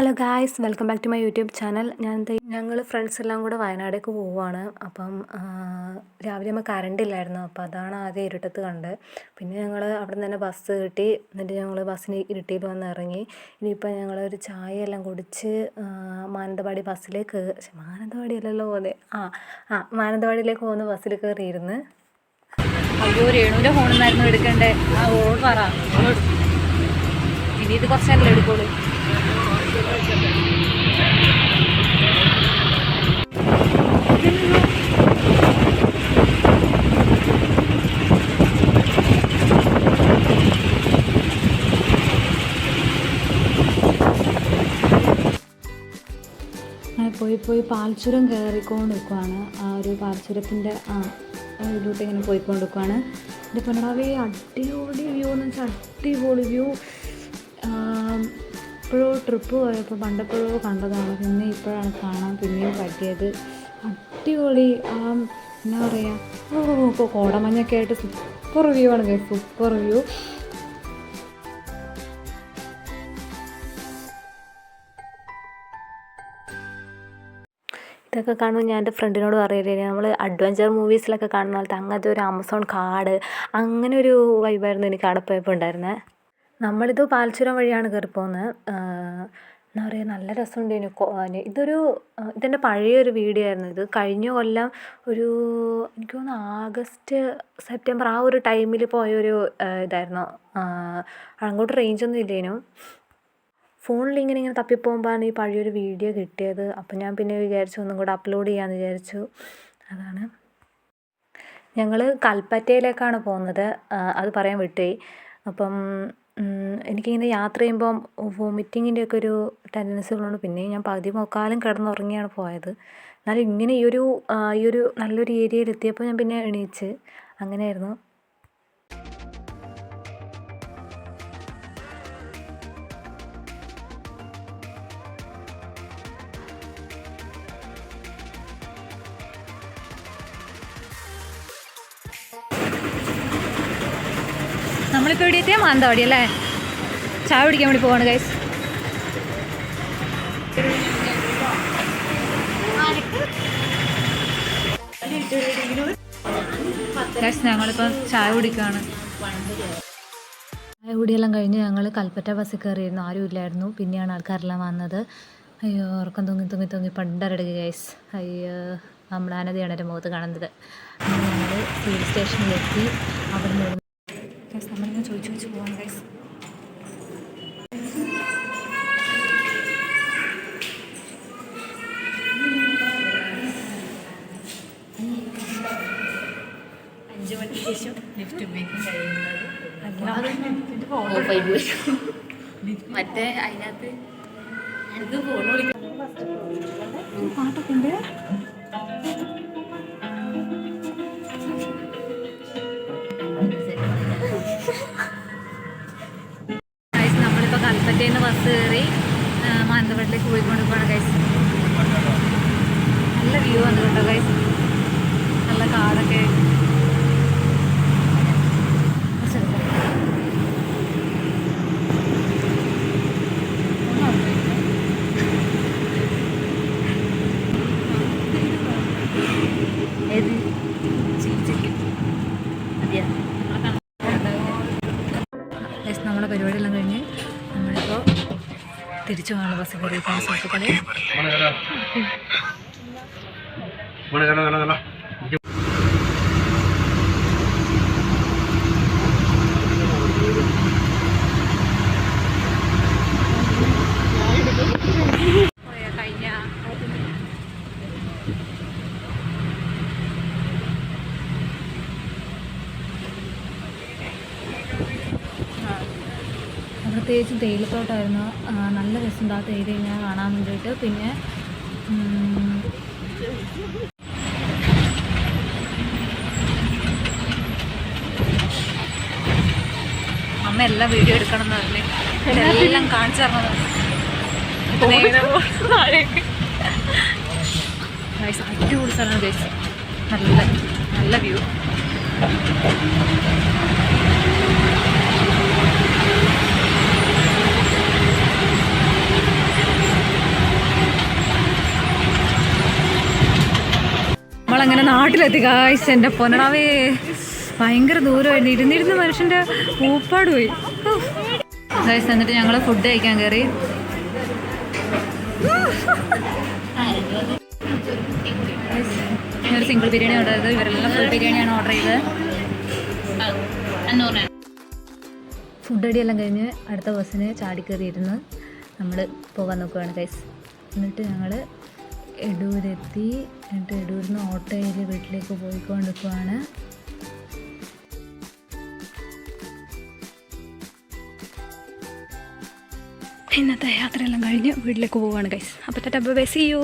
Hello guys welcome back to my YouTube channel. ഞാൻ ഞങ്ങൾ friends എല്ലാം കൂടെ വയനാടേക്ക് പോവുകയാണ് അപ്പം രാവിലെ നമ്മൾ കറണ്ട് ഇല്ലായിരുന്നു. അപ്പോൾ അതാണ് ആദ്യം ഇരുട്ടത്ത് കണ്ടത് പിന്നെ ഞങ്ങൾ അവിടെ നിന്ന് തന്നെ ബസ് കിട്ടി. എന്നിട്ട് ഞങ്ങൾ ബസ്സിന് ഇരുട്ടിയിൽ വന്ന് ഇറങ്ങി. ഇനിയിപ്പോൾ ഞങ്ങൾ ഒരു ചായ എല്ലാം കുടിച്ച് മാനന്തവാടി ബസ്സിലേക്ക് മാനന്തവാടി അല്ലല്ലോ പോകുന്നത് ആ ആ മാനന്തവാടിയിലേക്ക് പോകുന്ന ബസ്സിൽ കയറിയിരുന്ന്. അയ്യോ രേണുവിന്റെ ഫോണിൽ നിന്നായിരുന്നു എടുക്കേണ്ടേ? ആ ഓൾ പറ. ഇനി ഇത് കുറച്ചല്ലേ എടുക്കുള്ളൂ. പോയി പോയി പാൽച്ചുരം കയറിക്കൊണ്ട് നിൽക്കുവാണ് ആ ഒരു പാൽച്ചുരത്തിന്റെ ആ ഇതിലോട്ട് ഇങ്ങനെ പോയിക്കൊണ്ട് നിൽക്കുവാണ് എന്റെ പൊന്നടാവേ അടിപൊളി വ്യൂ എന്ന് വെച്ചാൽ അടിപൊളി വ്യൂ. ഇപ്പോഴോ ട്രിപ്പ് പോയപ്പോൾ പണ്ടെപ്പോഴോ കണ്ടതാണ്. പിന്നെ ഇപ്പോഴാണ് കാണാൻ പിന്നെയും പറ്റിയത്. അടിപൊളി. ആ എന്നാ പറയുക ഇപ്പോൾ കോടമഞ്ഞൊക്കെ ആയിട്ട് സൂപ്പർ വ്യൂ ആണ് സൂപ്പർ വ്യൂ ഇതൊക്കെ കാണുമ്പോൾ ഞാൻ എന്റെ ഫ്രണ്ടിനോട് പറയില്ലേ നമ്മൾ അഡ്വഞ്ചർ മൂവീസിലൊക്കെ കാണുന്ന പോലത്തെ അങ്ങനത്തെ ഒരു ആമസോൺ കാട് അങ്ങനെ ഒരു വൈബായിരുന്നു എനിക്ക് അവിടെ പോയപ്പോൾ ഉണ്ടായിരുന്നത് നമ്മളിത് പാൽച്ചുരം വഴിയാണ് കയറി പോകുന്നത് എന്താ പറയുക നല്ല രസമുണ്ടായിരുന്നു ഇതൊരു ഇതെന്റെ പഴയൊരു വീഡിയോ ആയിരുന്നു ഇത് കഴിഞ്ഞ കൊല്ലം ഒരു എനിക്ക് തോന്നുന്നു ആഗസ്റ്റ് സെപ്റ്റംബർ ആ ഒരു ടൈമിൽ പോയൊരു ഇതായിരുന്നു. അങ്ങോട്ട് റേഞ്ചൊന്നും ഇല്ലേനു. ഫോണിൽ ഇങ്ങനെ ഇങ്ങനെ തപ്പിപ്പോകുമ്പോഴാണ് ഈ പഴയൊരു വീഡിയോ കിട്ടിയത്. അപ്പം ഞാൻ പിന്നെ വിചാരിച്ചു ഒന്നും കൂടെ അപ്ലോഡ് ചെയ്യാമെന്ന് വിചാരിച്ചു. അതാണ്. ഞങ്ങൾ കൽപ്പറ്റയിലേക്കാണ് പോകുന്നത്. അത് പറയാൻ വിട്ടുപോയി. അപ്പം എനിക്കിങ്ങനെ യാത്ര ചെയ്യുമ്പം വോമിറ്റിങ്ങിന്റെ ഒക്കെ ഒരു ടെൻഡൻസി ഉള്ളതുകൊണ്ട് പിന്നെ ഞാൻ പകുതി മുക്കാലും കിടന്നുറങ്ങിയാണ് പോയത്. എന്നാലും ഇങ്ങനെ ഈ ഒരു ഈ ഒരു നല്ലൊരു ഏരിയയിൽ എത്തിയപ്പോൾ ഞാൻ പിന്നെ എണീച്ച് അങ്ങനെയായിരുന്നു. നമ്മളിപ്പോൾ ഇവിടെ എത്തിയാൽ മാനന്തവാടി അല്ലേ? ചായ കുടിക്കാൻ വേണ്ടി പോവാണ് ഗൈസ് ഗൈസ് ഞങ്ങളിപ്പോൾ ചായ കുടിക്കുകയാണ് ചായ കുടിയെല്ലാം കഴിഞ്ഞ് ഞങ്ങൾ കൽപ്പറ്റ ബസ്സിൽ കയറിയിരുന്നു. ആരും ഇല്ലായിരുന്നു. പിന്നെയാണ് ആൾക്കാരെല്ലാം വന്നത്. അയ്യോ ഉറക്കം തൂങ്ങി തൂങ്ങി തൂങ്ങി പണ്ടരടുക ഗൈസ് അയ്യോ നമ്മുടെ അനതയാണ് എന്റെ മുഖത്ത് കാണുന്നത്. ഞങ്ങൾ സിവിൽ സ്റ്റേഷനിലെത്തി അവിടെ നിന്ന് ഗൈസ് നമ്മളിങ്ങനെ ചോദിച്ചു ചോദിച്ചു പോവാണ് ഗൈസ് അഞ്ച് മണിക്ക് ശേഷം ലിഫ്റ്റ് ഉപയോഗിക്കാൻ മറ്റേ അതിനകത്ത് എനിക്ക് ഫോൺ വിളിക്കാൻ കൽപ്പറ്റയിൽ നിന്ന് ബസ് കയറി മാനന്തവാടിലേക്ക് പോയിക്കൊണ്ട് പോകണം കൈസ് നല്ല വ്യൂ ആണ് കേട്ടോ കൈസ് നല്ല കാടൊക്കെ. ഏത് തിരിച്ചു പോകാനുള്ള ബസ് കയറിയിട്ടാണ് സുഹൃത്തുക്കളെ പ്രത്യേകിച്ച് തേയിലത്തോട്ടമായിരുന്നു ആ, നല്ല രസമുണ്ട് ആ തേയില ഞാൻ കാണാൻ വേണ്ടിയിട്ട്. പിന്നെ അമ്മ എല്ലാം വീഡിയോ എടുക്കണം എന്ന് പറഞ്ഞേ എല്ലാം കാണിച്ചു അടിപൊളി സ്ഥലമാണ് നല്ല നല്ല വ്യൂ. നാട്ടിലെത്തി കായ്സ് എന്റെ പൊന്നടാവേ. ഭയങ്കര ദൂരമായിരുന്നു. ഇരുന്നിരുന്ന് മനുഷ്യന്റെ ഊപ്പാട് പോയി. ഗൈസ് എന്നിട്ട് ഞങ്ങൾ ഫുഡ് കഴിക്കാൻ കയറി ഒരു സിംഗിൾ ബിരിയാണി ഓർഡർ ചെയ്തത്. ഇവരെല്ലാം ഫുൾ ബിരിയാണിയാണ് ഓർഡർ ചെയ്തത്. ഫുഡ് അടിയെല്ലാം കഴിഞ്ഞ് അടുത്ത ബസ്സിന് ചാടി കയറിയിരുന്ന് നമ്മൾ പോകാൻ നോക്കുകയാണ് ഗൈസ് എന്നിട്ട് ഞങ്ങൾ എടൂരെത്തി. എന്നിട്ട് എടൂരിൽ നിന്ന് ഓട്ടോയിൽ വീട്ടിലേക്ക് പോയിക്കൊണ്ടിരിക്കുവാണ്. ഇന്നത്തെ യാത്രയെല്ലാം കഴിഞ്ഞ് വീട്ടിലേക്ക് പോവുകയാണ് ഗൈസ് അപ്പോൾ ടാറ്റ ബൈ സി യു